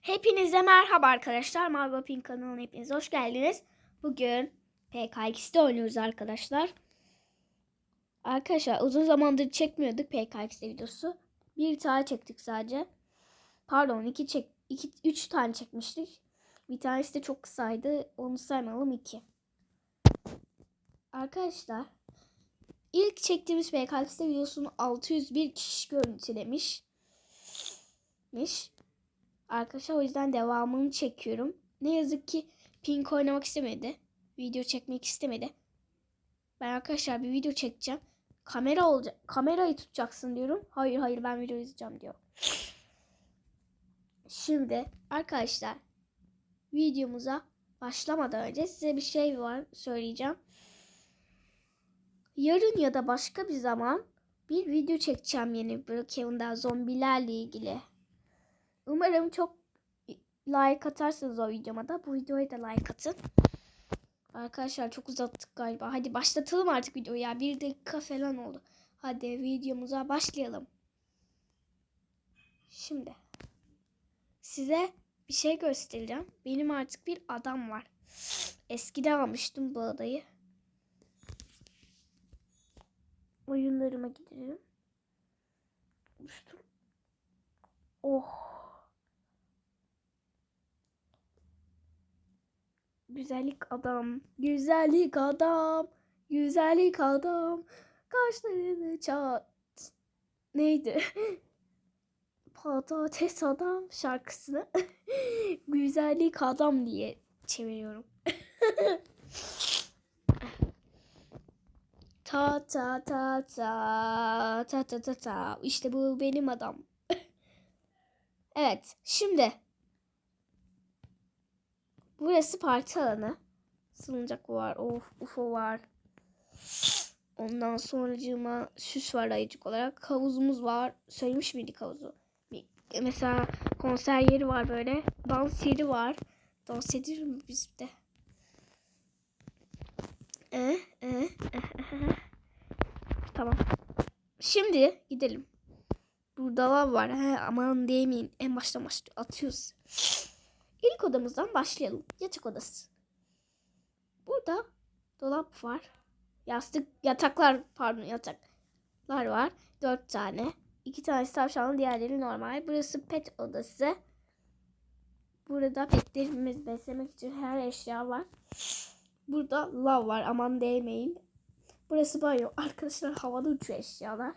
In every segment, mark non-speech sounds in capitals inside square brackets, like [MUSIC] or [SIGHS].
Hepinize merhaba arkadaşlar. Margot Pink kanalına hepiniz hoş geldiniz. Bugün PKX'de oynuyoruz arkadaşlar. Arkadaşlar uzun zamandır çekmiyorduk PKX'de videosu. Bir tane çektik sadece. Pardon iki çek iki üç tane çekmiştik. Bir tanesi de çok kısaydı. Onu saymayalım iki. Arkadaşlar ilk çektiğimiz PKX'de videosunu 601 kişi görüntülemiş. Miş. Arkadaşlar o yüzden devamını çekiyorum. Ne yazık ki Pink oynamak istemedi. Video çekmek istemedi. Ben arkadaşlar bir video çekeceğim. Kamera olacak. Kamerayı tutacaksın diyorum. Hayır hayır ben video izleyeceğim diyor. Şimdi arkadaşlar videomuza başlamadan önce size bir şey var söyleyeceğim. Yarın ya da başka bir zaman bir video çekeceğim yeni Brookhaven'da zombilerle ilgili. Umarım çok like atarsınız o videoma da. Bu videoya da like atın. Arkadaşlar çok uzattık galiba. Hadi başlatalım artık videoyu ya. Bir dakika falan oldu. Hadi videomuza başlayalım. Şimdi size bir şey göstereceğim. Benim artık bir adam var. Eskiden almıştım bu adayı. Oyunlarıma gidelim. Oluştur. Oh. Güzellik adam, güzellik adam, güzellik adam. Kaşlarını çat. Neydi? [LAUGHS] Patates adam şarkısını [LAUGHS] güzellik adam diye çeviriyorum. [LAUGHS] ta ta ta ta ta ta ta ta işte bu benim adam. evet şimdi Burası parti alanı. Salıncak var. Of, UFO var. Ondan sonracığıma süs var ayıcık olarak. Havuzumuz var. Söylemiş miydik havuzu? Mesela konser yeri var böyle. Dans yeri var. Dans edilir mi bizde? Ee, ee, ee, tamam. Şimdi gidelim. Burada lav var. He, aman demeyin. En baştan başlıyor. Atıyoruz. İlk odamızdan başlayalım. Yatak odası. Burada dolap var. Yastık, yataklar pardon yataklar var. Dört tane. İki tanesi tavşanlı diğerleri normal. Burası pet odası. Burada petlerimiz beslemek için her eşya var. Burada lav var aman değmeyin. Burası banyo. Arkadaşlar havada uçuyor eşyalar.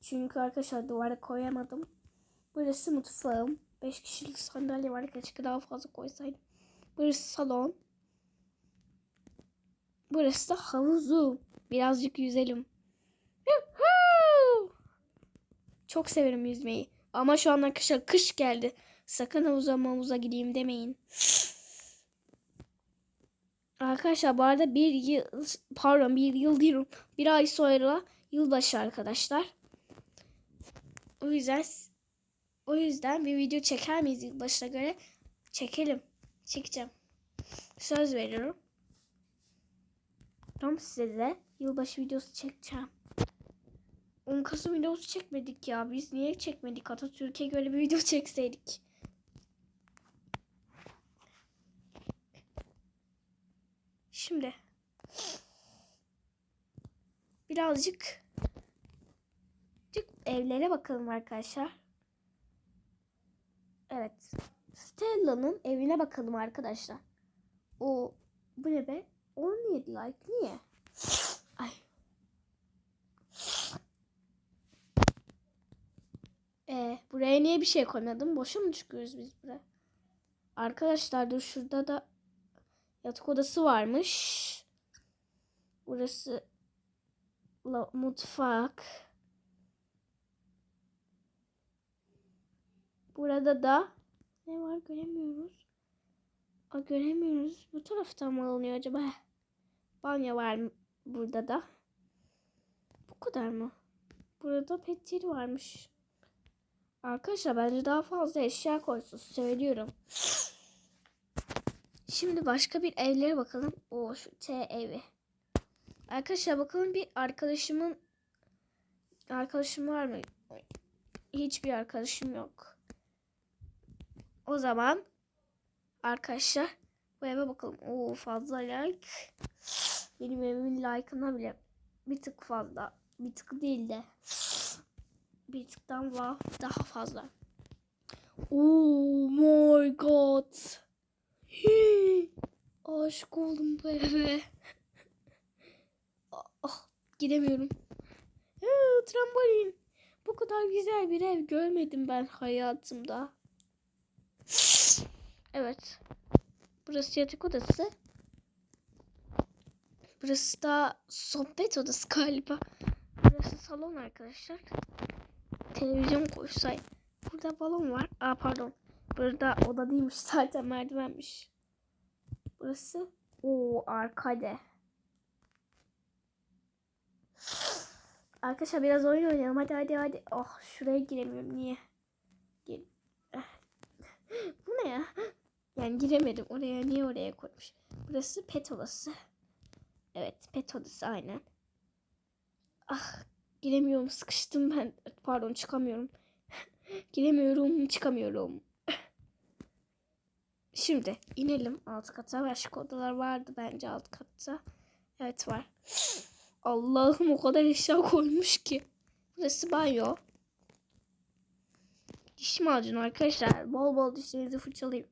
Çünkü arkadaşlar duvara koyamadım. Burası mutfağım. 5 kişilik sandalye var. Keşke daha fazla koysaydım. Burası salon. Burası da havuzum. Birazcık yüzelim. Çok severim yüzmeyi. Ama şu an arkadaşlar kış geldi. Sakın havuza mavuza gideyim demeyin. Arkadaşlar bu arada bir yıl pardon bir yıl diyorum. Bir ay sonra yılbaşı arkadaşlar. O yüzden o yüzden bir video çeker miyiz yılbaşına göre? Çekelim. Çekeceğim. Söz veriyorum. Tam size de yılbaşı videosu çekeceğim. 10 Kasım videosu çekmedik ya. Biz niye çekmedik? Atatürk'e göre bir video [LAUGHS] çekseydik. Şimdi birazcık evlere bakalım arkadaşlar. Evet. Stella'nın evine bakalım arkadaşlar. O bu ne be? 17 like niye? Ay. Ee, buraya niye bir şey koymadım? Boşa mı çıkıyoruz biz buraya? Arkadaşlar dur şurada da yatak odası varmış. Burası mutfak. Burada da ne var göremiyoruz. A, göremiyoruz. Bu taraftan mı alınıyor acaba? Banyo var burada da. Bu kadar mı? Burada pet yeri varmış. Arkadaşlar bence daha fazla eşya koysun. Söylüyorum. Şimdi başka bir evlere bakalım. O şu T evi. Arkadaşlar bakalım bir arkadaşımın arkadaşım var mı? hiçbir arkadaşım yok. O zaman arkadaşlar bu eve bakalım. Oo fazla like. Benim evimin like'ına bile bir tık fazla. Bir tık değil de bir tıktan daha fazla. Oh my god. Hii. [GASPS] Aşık oldum bu eve. Ah, gidemiyorum. Ee, trambolin. Bu kadar güzel bir ev görmedim ben hayatımda. Evet. Burası yatak odası. Burası da sohbet odası galiba. Burası salon arkadaşlar. Televizyon koysay. Burada balon var. Aa pardon. Burada oda değilmiş [LAUGHS] zaten merdivenmiş. Burası o arkade. Arkadaşlar biraz oyun oynayalım. Hadi hadi hadi. Oh şuraya giremiyorum. Niye? Gir. [LAUGHS] Bu ne ya? Yani giremedim oraya. Niye oraya koymuş? Burası pet odası. Evet pet odası aynen. Ah giremiyorum. Sıkıştım ben. Pardon çıkamıyorum. [LAUGHS] giremiyorum. Çıkamıyorum. [LAUGHS] Şimdi inelim alt kata. Başka odalar vardı bence alt katta. Evet var. [LAUGHS] Allah'ım o kadar eşya koymuş ki. Burası banyo. Diş macunu arkadaşlar. Bol bol dişlerinizi fırçalayın.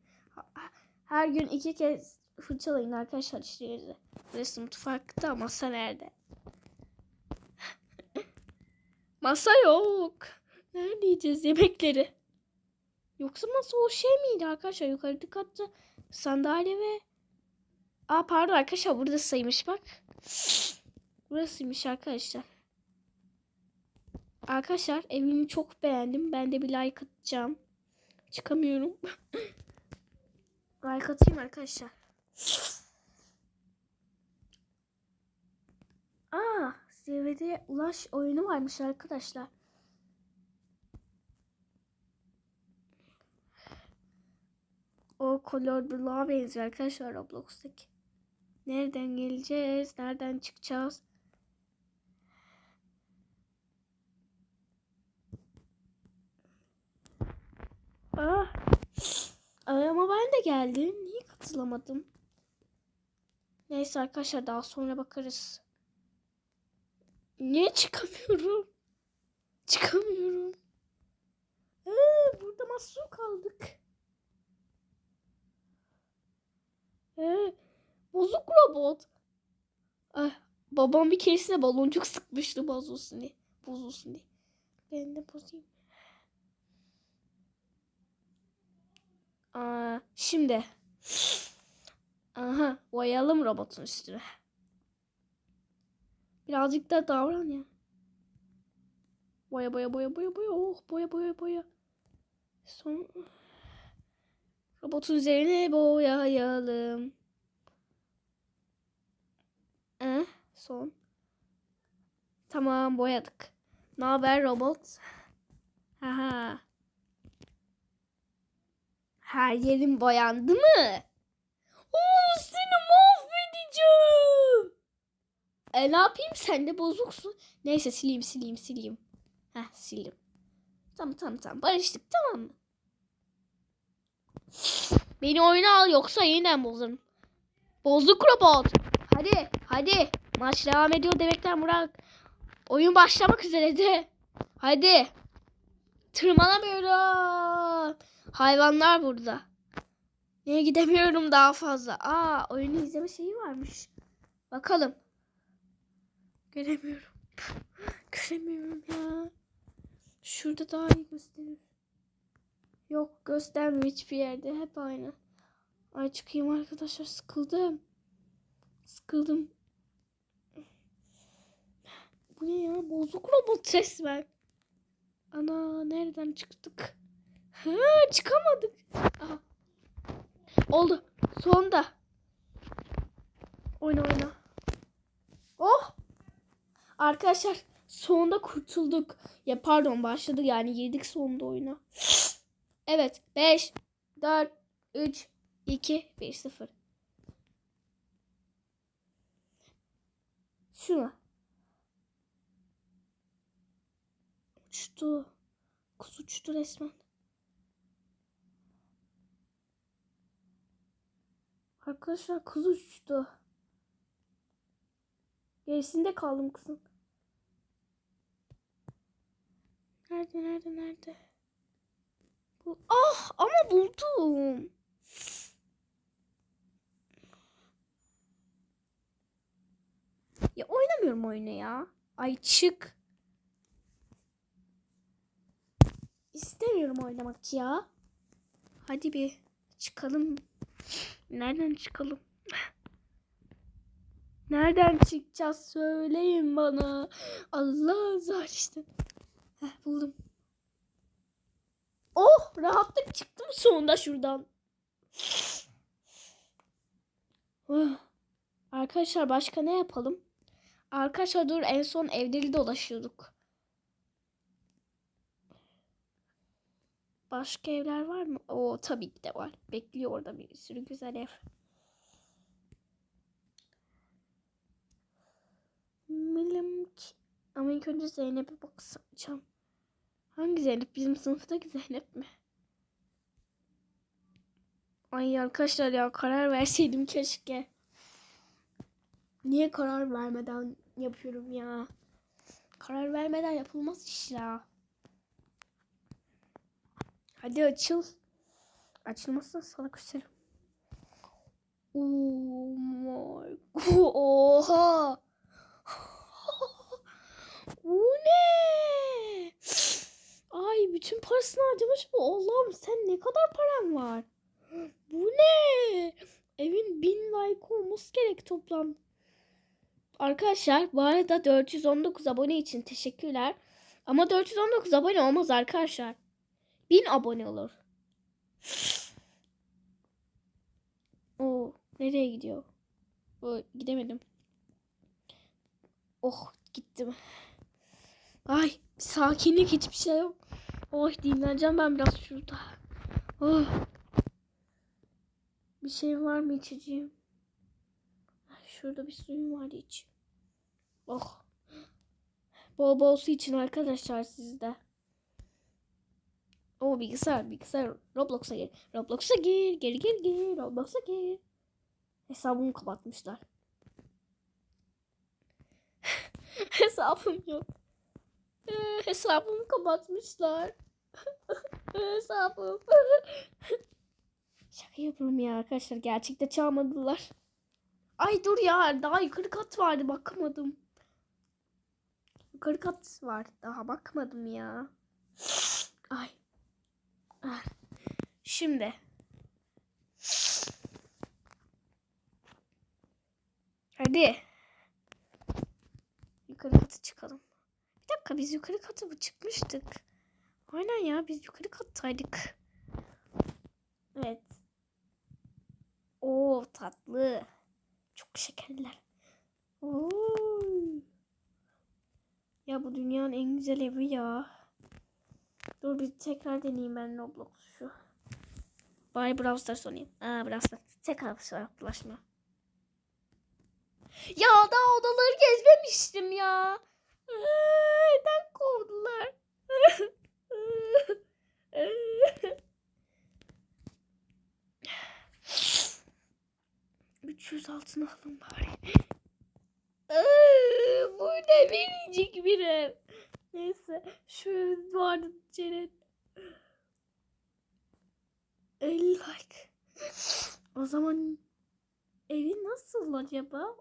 Her gün iki kez fırçalayın arkadaşlar dişlerinizi. Burası mutfakta. Masa nerede? [LAUGHS] Masa yok. Nerede yiyeceğiz yemekleri? Yoksa masa o şey miydi arkadaşlar? Yukarıda katta sandalye ve... Aa pardon arkadaşlar burada saymış bak. Burasıymış arkadaşlar. Arkadaşlar evimi çok beğendim. Ben de bir like atacağım. Çıkamıyorum. [LAUGHS] like atayım arkadaşlar. Aa, zirvede ulaş oyunu varmış arkadaşlar. O Color Blue'a benziyor arkadaşlar Roblox'taki. Nereden geleceğiz? Nereden çıkacağız? Ah. Ama ben de geldim. Niye katılamadım? Neyse arkadaşlar daha sonra bakarız. Niye çıkamıyorum? Çıkamıyorum. Ee, burada mahsur kaldık. Ee, bozuk robot. Ay, babam bir keresinde baloncuk sıkmıştı bozulsun diye. Bozulsun diye. Ben de bozayım. Şimdi. Aha, boyayalım robotun üstüne. Birazcık da davran ya. Boya boya boya boya boya. Oh boya boya boya. Son robotun üzerine boyayalım. Eh, son. Tamam boyadık. Ne haber robot? Haha. Her yerin boyandı mı? Oo, seni mahvedeceğim. E ne yapayım sen de bozuksun. Neyse sileyim sileyim sileyim. Heh sildim. Tamam tamam tamam barıştık tamam mı? Beni oyuna al yoksa yeniden bozarım. Bozuk robot. Hadi hadi. Maç devam ediyor demekten Burak. Oyun başlamak üzere de. Hadi. Tırmanamıyorum. Hayvanlar burada. Niye gidemiyorum daha fazla? Aa oyunu izleme şeyi varmış. Bakalım. Göremiyorum. [LAUGHS] Göremiyorum ya. Şurada daha iyi gösterir. Yok göstermiyor hiçbir yerde. Hep aynı. Ay çıkayım arkadaşlar sıkıldım. Sıkıldım. Bu ne ya? Bozuk robot resmen. Ana nereden çıktık? Ha, çıkamadık. Aha. Oldu. Sonunda. Oyna oyna. Oh. Arkadaşlar sonunda kurtulduk. Ya pardon başladı yani girdik sonunda oyuna. [GASPS] Evet 5 4 3 2 1 0. Şuna. Uçtu. Kuz uçtu resmen. Arkadaşlar kız uçtu. Gerisinde kaldım kızın. Nerede nerede nerede? Bu ah ama buldum. Ya oynamıyorum oyunu ya. Ay çık. İstemiyorum oynamak ya. Hadi bir çıkalım. Nereden çıkalım? [LAUGHS] Nereden çıkacağız söyleyin bana. Allah zar işte. Heh, buldum. Oh rahatlık çıktım sonunda şuradan. Oh. [SIGHS] Arkadaşlar başka ne yapalım? Arkadaşlar dur en son evleri dolaşıyorduk. Başka evler var mı? Oo tabii ki de var. Bekliyor orada bir sürü güzel ev. Ki. Ama ilk önce Zeynep'e bakacağım. Hangi Zeynep? Bizim sınıftaki Zeynep mi? Ay arkadaşlar ya karar verseydim keşke. Niye karar vermeden yapıyorum ya? Karar vermeden yapılmaz iş ya. Hadi açıl. Açılmazsa sana küserim. Oh my god. Oha. [LAUGHS] Bu ne? Ay bütün parasını harcamış bu. Allah'ım sen ne kadar paran var? [GASPS] Bu ne? Evin bin like olması gerek toplam. Arkadaşlar bu arada 419 abone için teşekkürler. Ama 419 abone olmaz arkadaşlar. 1000 abone olur. [GASPS] Oo, nereye gidiyor? O, gidemedim. Oh gittim. Ay sakinlik hiçbir şey yok. Oh dinleneceğim ben biraz şurada. Oh. Bir şey var mı içeceğim? Şurada bir suyum var iç. Oh. [GASPS] Bol bol su için arkadaşlar sizde. O bilgisayar bilgisayar Roblox'a gir. Roblox'a gir. Gir gir gir. Roblox'a gir. Hesabımı kapatmışlar. [LAUGHS] Hesabım yok. Ee, hesabımı kapatmışlar. [LAUGHS] Hesabım. [LAUGHS] Şaka yapıyorum ya arkadaşlar. Gerçekte çalmadılar. Ay dur ya. Daha yukarı kat vardı. Bakmadım. Yukarı kat var. Daha bakmadım ya. Ay. Ah. Şimdi. Hadi. Yukarı katı çıkalım. Bir dakika biz yukarı katı mı çıkmıştık? Aynen ya biz yukarı kattaydık. Evet. Oo tatlı. Çok şekerler. Oo. Ya bu dünyanın en güzel evi ya. Dur bir tekrar deneyeyim ben Roblox şu. Bari Brawl Stars oynayayım. Aa Brawl Stars. Tekrar hesaplaşma. Ya daha odaları gezmemiştim ya. Neden kovdular? Üç yüz altın alın bari. Bu ne minicik bir ev. Neyse şu vardı Ceren. 50 like. O zaman evi nasıl acaba?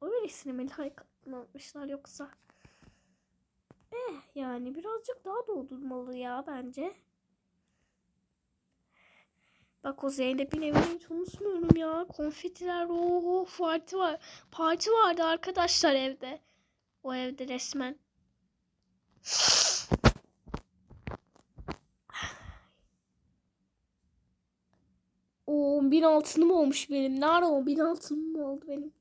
Öylesine mi like atmamışlar yoksa? Eh yani birazcık daha doldurmalı ya bence. Bak o Zeynep'in evini hiç unutmuyorum ya. Konfetiler oho parti var. Parti vardı arkadaşlar evde. O evde resmen. O bin altınım olmuş benim. Nerede o bin altınım mı oldu benim?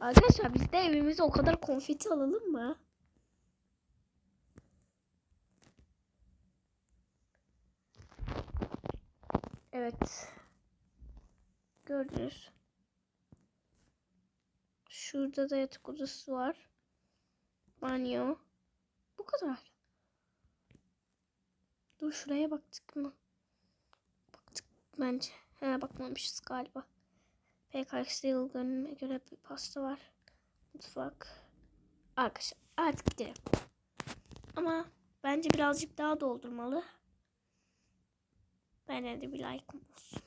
Arkadaşlar biz de evimize o kadar konfeti alalım mı? Evet. Gördünüz. Şurada da yatak odası var. Banyo. Bu kadar. Dur şuraya baktık mı? Baktık bence. He bakmamışız galiba. PKX'de yıl dönümüne göre bir pasta var. Mutfak. Arkadaşlar artık gidelim. Ama bence birazcık daha doldurmalı. Bence de bir like olsun.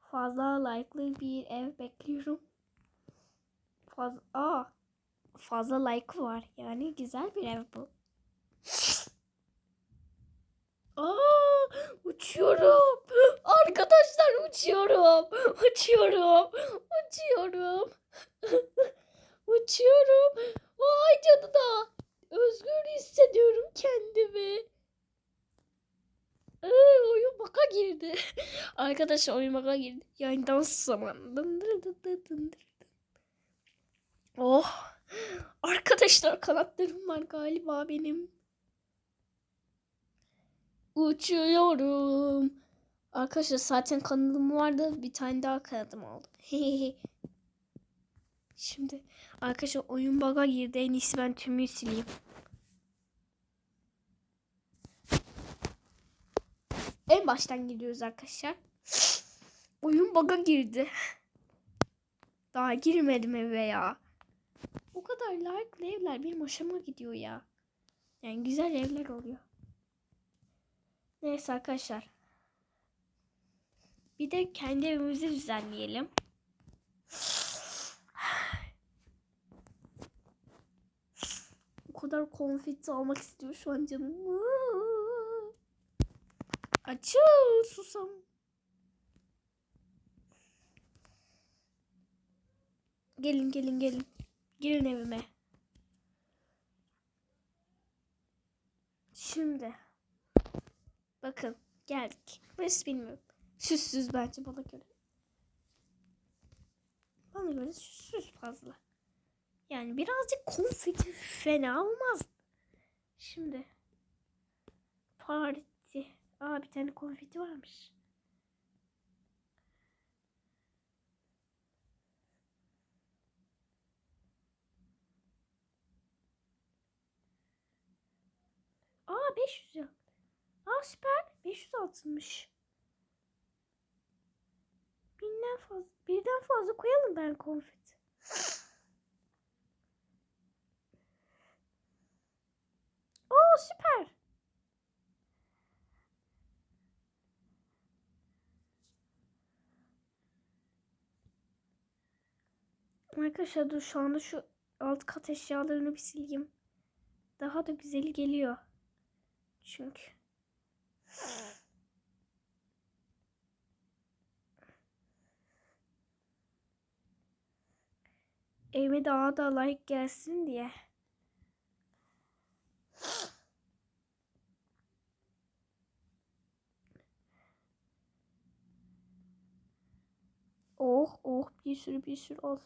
Fazla like'lı bir ev bekliyorum. Fazla, aa, fazla like var. Yani güzel bir ev bu. Aa, uçuyorum. Arkadaşlar uçuyorum. Uçuyorum. Uçuyorum. [LAUGHS] uçuyorum. Vay canına. Özgür hissediyorum kendimi. Ee, oyun baka girdi. [LAUGHS] Arkadaşlar oyun baka girdi. Yani dans zamanı. Dındır. Oh. Arkadaşlar kanatlarım var galiba benim. Uçuyorum. Arkadaşlar zaten kanalım vardı. Bir tane daha kanadım oldu. [LAUGHS] Şimdi arkadaşlar oyun baga girdi. En iyisi ben tümü sileyim. En baştan gidiyoruz arkadaşlar. Oyun baga girdi. Daha girmedim eve ya. Kadar like evler benim hoşuma gidiyor ya. Yani güzel evler oluyor. Neyse arkadaşlar. Bir de kendi evimizi düzenleyelim. [SIGHS] O kadar konfeti almak istiyor şu an canım. [GASPS] Açıl susam. Gelin gelin gelin. Girin evime. Şimdi. Bakın geldik. Burası bilmiyorum. Süssüz bence bana göre. Bana göre süssüz fazla. Yani birazcık konfeti fena olmaz. Şimdi. Parti. Aa bir tane konfeti varmış. Aa 500 ya. Aa süper. 500 altınmış. Binden fazla, birden fazla koyalım ben konfeti. Oo süper. Arkadaşlar dur şu anda şu alt kat eşyalarını bir sileyim. Daha da güzeli geliyor. Çünkü. Evime daha da like gelsin diye. Oh oh bir sürü bir sürü al.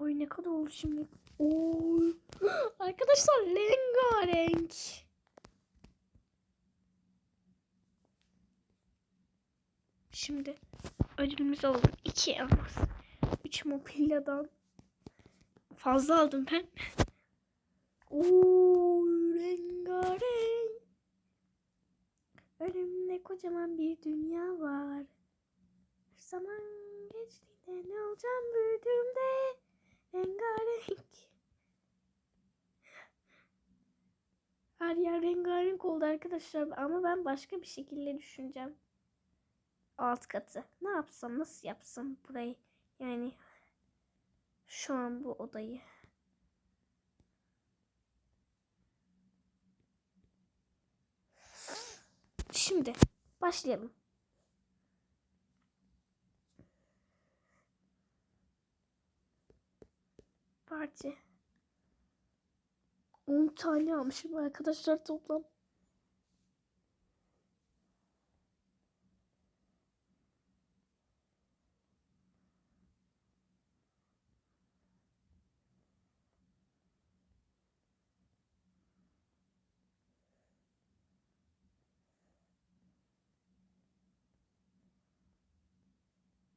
Oy ne kadar oldu şimdi? Oy. [GASPS] Arkadaşlar rengarenk. Şimdi ödülümüzü alalım. İki elmas. Üç mobilyadan. Fazla aldım ben. Oy rengarenk. Önümde kocaman bir dünya var. Zaman geçtiğinde ne olacağım büyüdüğümde rengarenk. Her yer rengarenk oldu arkadaşlar ama ben başka bir şekilde düşüneceğim. Alt katı. Ne yapsam nasıl yapsam burayı yani şu an bu odayı. Şimdi başlayalım. parti. 10 tane almışım arkadaşlar toplam.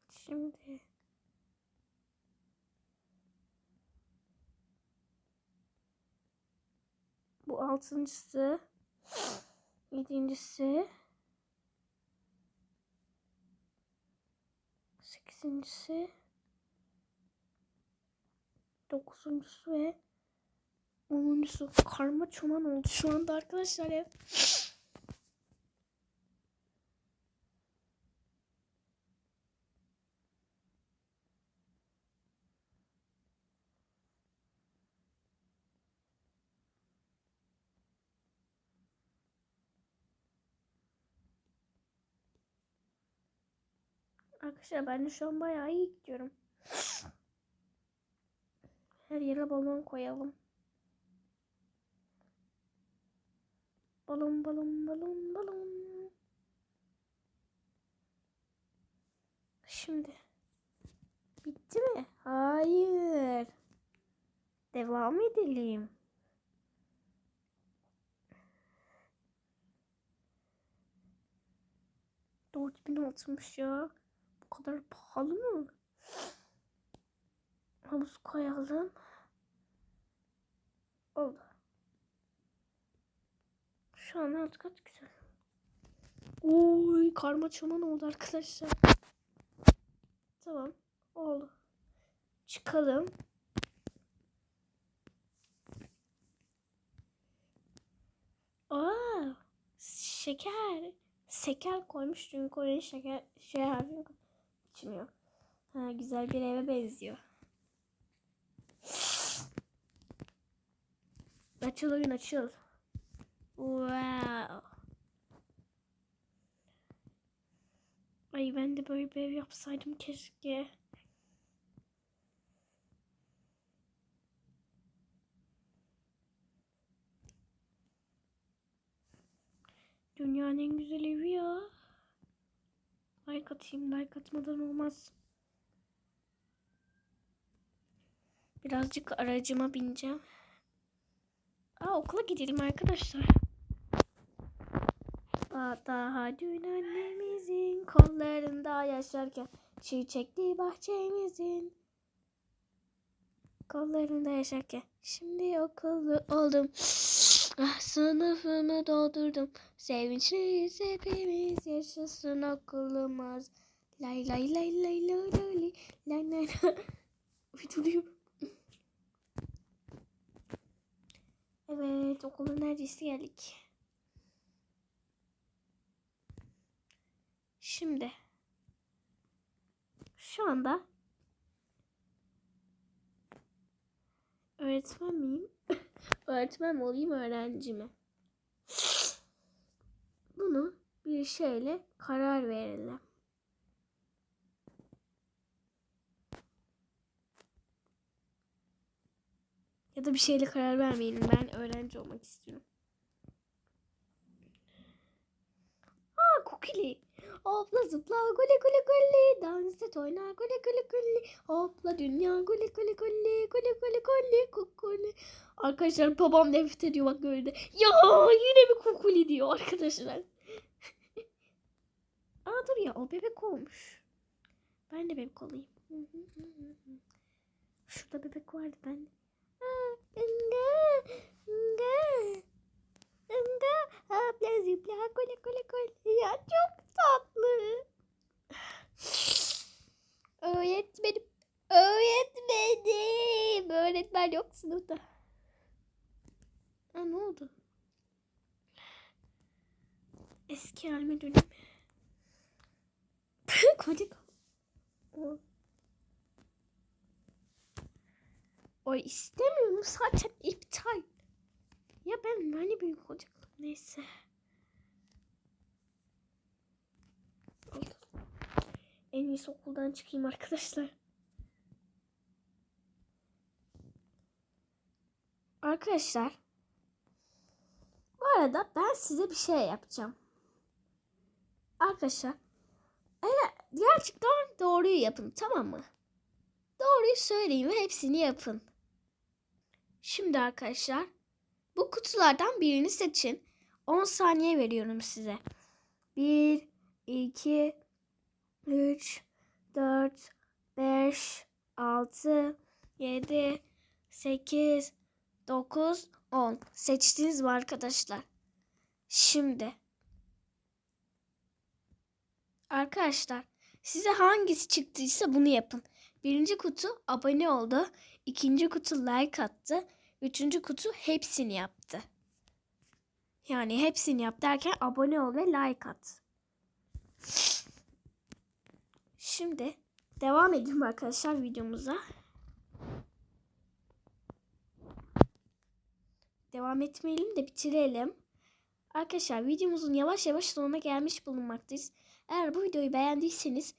Şimdi altıncısı, yedincisi, sekizincisi, dokuzuncusu ve onuncusu karma çoman oldu şu anda arkadaşlar ev. Arkadaşlar ben de şu an bayağı iyi gidiyorum. Her yere balon koyalım. Balon balon balon balon. Şimdi. Bitti mi? Hayır. Devam edelim. Dört bin altmış ya. Kadar pahalı mı? Havuz koyalım. Oldu. Şu an alt kat güzel. Oy karma çoman oldu arkadaşlar. Tamam. Oldu. Çıkalım. Aa, şeker. Şeker koymuş çünkü oraya şeker şey harfi içmiyor. Ha, güzel bir eve benziyor. Açıl oyun açıl. Wow. Ay ben de böyle bir ev yapsaydım keşke. Dünyanın en güzel evi ya. Like atayım. Like atmadan olmaz. Birazcık aracıma bineceğim. Aa okula gidelim arkadaşlar. Daha dün annemizin kollarında yaşarken çiçekli bahçemizin kollarında yaşarken şimdi okullu oldum. Ah, sınıfımı doldurdum. Sevinçliyiz hepimiz yaşasın okulumuz. Lay lay lay lay lay lay lay lay lay. Bir [LAUGHS] durayım. Evet okula neredeyse geldik. Şimdi şu anda öğretmen miyim? Öğretmen mi olayım öğrenci mi? Bunu bir şeyle karar verelim. Ya da bir şeyle karar vermeyelim. Ben öğrenci olmak istiyorum. Aa kukili. Hopla zıpla gole gole gole. Dans et oyna gole gole gole. Hopla dünya gole gole gole. Gole gole gole kukuli. Arkadaşlar babam nefret ediyor bak böyle. Ya yine mi kukuli diyor arkadaşlar. [LAUGHS] Aa dur ya o bebek olmuş. Ben de bebek olayım. Şurada bebek vardı ben de. Ya çok tatlı. Öğretmenim, öğretmenim. Öğretmen yok sınıfta. Ha, ne oldu? Eski halime döneyim. Koca. Oy istemiyorum zaten iptal. Ya ben hani büyük olacaktım neyse. En iyisi okuldan çıkayım arkadaşlar. Arkadaşlar. Bu arada ben size bir şey yapacağım. Arkadaşlar. Eğer gerçekten doğruyu yapın tamam mı? Doğruyu söyleyin ve hepsini yapın. Şimdi arkadaşlar bu kutulardan birini seçin. 10 saniye veriyorum size. 1, 2, 3, 4, 4, 5, 6, 7, 8, 9, 10. Seçtiniz mi arkadaşlar? Şimdi. Arkadaşlar size hangisi çıktıysa bunu yapın. Birinci kutu abone oldu. ikinci kutu like attı. Üçüncü kutu hepsini yaptı. Yani hepsini yap derken abone ol ve like at. Şimdi devam edelim arkadaşlar videomuza. Devam etmeyelim de bitirelim. Arkadaşlar videomuzun yavaş yavaş sonuna gelmiş bulunmaktayız. Eğer bu videoyu beğendiyseniz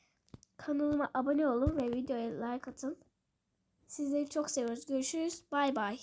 kanalıma abone olun ve videoya like atın. Sizleri çok seviyoruz. Görüşürüz. Bay bay.